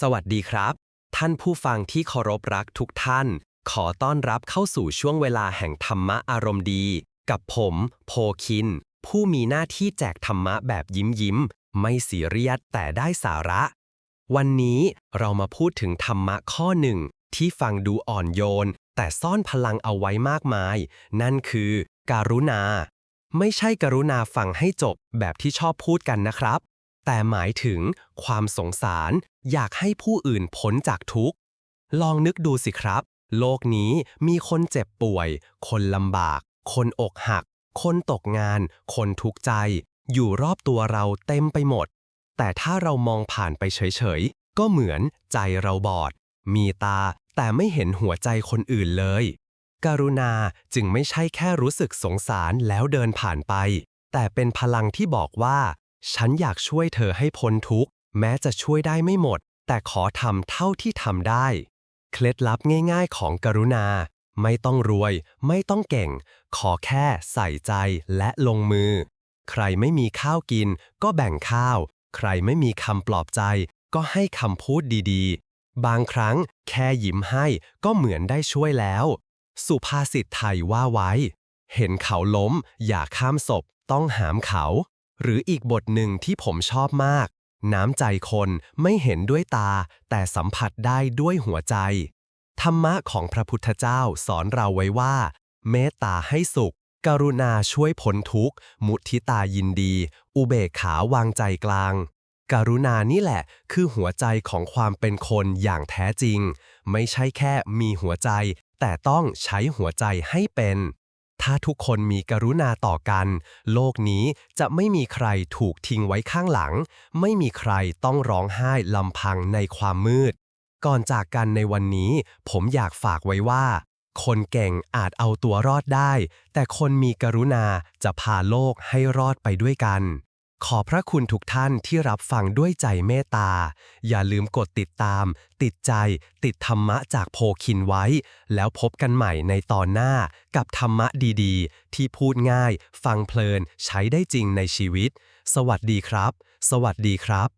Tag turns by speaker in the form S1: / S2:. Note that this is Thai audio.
S1: สวัสดีครับ ท่านผู้ฟังที่เคารพรักทุกท่าน ขอต้อนรับเข้าสู่ช่วงเวลาแห่งธรรมะอารมณ์ดี กับผม โพคิน ผู้มีหน้าที่แจกธรรมะแบบยิ้มยิ้ม ไม่ซีเรียสแต่ได้สาระ วันนี้เรามาพูดถึงธรรมะข้อหนึ่ง ที่ฟังดูอ่อนโยน แต่ซ่อนพลังเอาไว้มากมาย นั่นคือ การุณา ไม่ใช่กรุณาฟังให้จบแบบที่ชอบพูดกันนะครับ แต่หมายถึงความสงสาร อยากให้ผู้อื่นพ้นจากทุกข์ ลองนึกดูสิครับ โลกนี้มีคนเจ็บป่วย คนลำบาก คนอกหัก คนตกงาน คนทุกข์ใจ อยู่รอบตัวเราเต็มไปหมด แต่ถ้าเรามองผ่านไปเฉยๆ ก็เหมือนใจเราบอด มีตาแต่ไม่เห็นหัวใจคนอื่นเลย กรุณาจึงไม่ใช่แค่รู้สึกสงสารแล้วเดินผ่านไป แต่เป็นพลังที่บอกว่า ฉันอยากช่วยเธอให้พ้นทุกข์ แม้จะช่วยได้ไม่หมด แต่ขอทำเท่าที่ทำได้ เคล็ดลับง่ายๆของกรุณา ไม่ต้องรวย ไม่ต้องเก่ง ขอแค่ใส่ใจและลงมือ ใครไม่มีข้าวกิน ก็แบ่งข้าว ใครไม่มีคำปลอบใจ ก็ให้คำพูดดีๆ บางครั้งแค่ยิ้มให้ก็เหมือนได้ช่วยแล้ว สุภาษิตไทยว่าไว้ เห็นเขาล้ม อย่าข้ามศพ ต้องหามเขา หรืออีกบทหนึ่งที่ผมชอบมาก น้ำใจคนไม่เห็นด้วยตา แต่สัมผัสได้ด้วยหัวใจ ธรรมะของพระพุทธเจ้าสอนเราไว้ว่า เมตตาให้สุข กรุณาช่วยพ้นทุกข์ มุทิตายินดี อุเบกขาวางใจกลาง กรุณานี่แหละ คือหัวใจของความเป็นคนอย่างแท้จริง ไม่ใช่แค่มีหัวใจ แต่ต้องใช้หัวใจให้เป็น ถ้าทุกคนมีกรุณาต่อกัน โลกนี้จะไม่มีใครถูกทิ้งไว้ข้างหลัง ไม่มีใครต้องร้องไห้ลำพังในความมืด ก่อนจากกันในวันนี้ ผมอยากฝากไว้ว่า คนเก่งอาจเอาตัวรอดได้ แต่คนมีกรุณาจะพาโลกให้รอดไปด้วยกัน ขอพระคุณทุกท่านที่รับฟังด้วยใจเมตตา อย่าลืมกดติดตาม ติดใจ ติดธรรมะจากโพคินไว้ แล้วพบกันใหม่ในตอนหน้ากับธรรมะดีๆ ที่พูดง่าย ฟังเพลิน ใช้ได้จริงในชีวิต สวัสดีครับ สวัสดีครับ